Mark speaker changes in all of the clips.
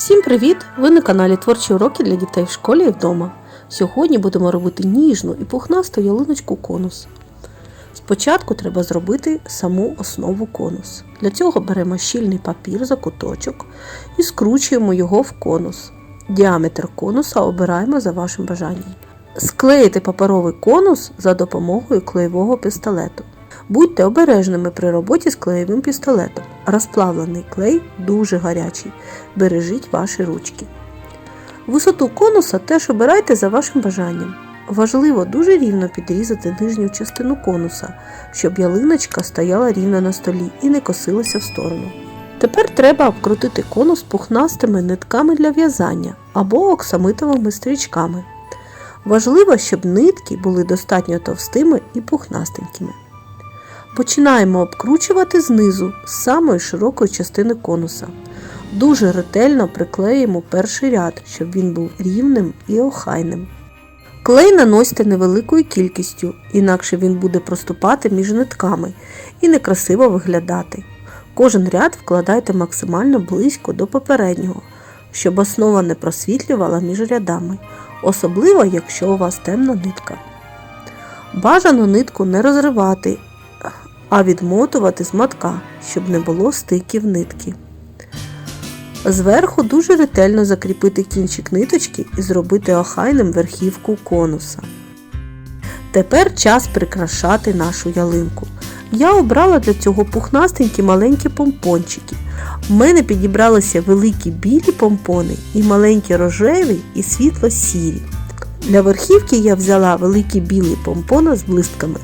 Speaker 1: Всім привіт! Ви на каналі Творчі уроки для дітей в школі і вдома. Сьогодні будемо робити ніжну і пухнасту ялиночку конус. Спочатку треба зробити саму основу конус. Для цього беремо щільний папір за куточок і скручуємо його в конус. Діаметр конуса обираємо за вашим бажанням. Склеїти паперовий конус за допомогою клеєвого пістолету. Будьте обережними при роботі з клеєвим пістолетом. Розплавлений клей дуже гарячий. Бережіть ваші ручки. Висоту конуса теж обирайте за вашим бажанням. Важливо дуже рівно підрізати нижню частину конуса, щоб ялиночка стояла рівно на столі і не косилася в сторону. Тепер треба обкрутити конус пухнастими нитками для в'язання або оксамитовими стрічками. Важливо, щоб нитки були достатньо товстими і пухнастенькими. Починаємо обкручувати знизу з самої широкої частини конуса. Дуже ретельно приклеїмо перший ряд, щоб він був рівним і охайним. Клей наносьте невеликою кількістю, інакше він буде проступати між нитками і некрасиво виглядати. Кожен ряд вкладайте максимально близько до попереднього, щоб основа не просвітлювала між рядами, особливо якщо у вас темна нитка. Бажано нитку не розривати, а відмотувати з матка, щоб не було стиків нитки. Зверху дуже ретельно закріпити кінчик ниточки і зробити охайним верхівку конуса. Тепер час прикрашати нашу ялинку. Я обрала для цього пухнастенькі маленькі помпончики. В мене підібралися великі білі помпони і маленькі рожеві і світло-сірі. Для верхівки я взяла великі білі помпони з блистками.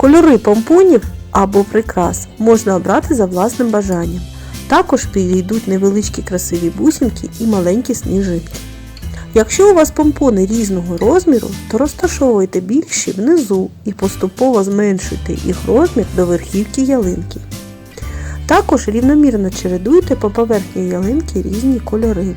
Speaker 1: Кольори помпонів або прикрас можна обрати за власним бажанням. Також підійдуть невеличкі красиві бусинки і маленькі сніжинки. Якщо у вас помпони різного розміру, то розташовуйте більші внизу і поступово зменшуйте їх розмір до верхівки ялинки. Також рівномірно чередуйте по поверхні ялинки різні кольори.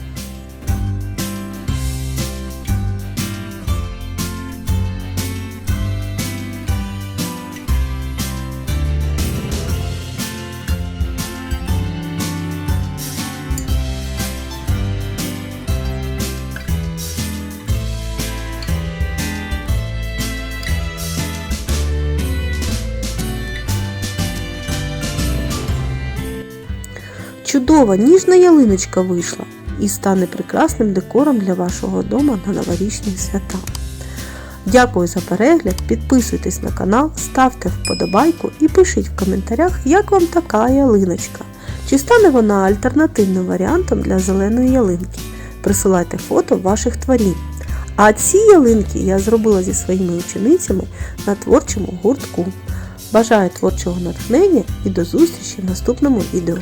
Speaker 1: Чудова ніжна ялиночка вийшла і стане прекрасним декором для вашого дому на новорічні свята. Дякую за перегляд, підписуйтесь на канал, ставте вподобайку і пишіть в коментарях, як вам така ялиночка. Чи стане вона альтернативним варіантом для зеленої ялинки. Присилайте фото ваших творінь. А ці ялинки я зробила зі своїми ученицями на творчому гуртку. Бажаю творчого натхнення і до зустрічі в наступному відео.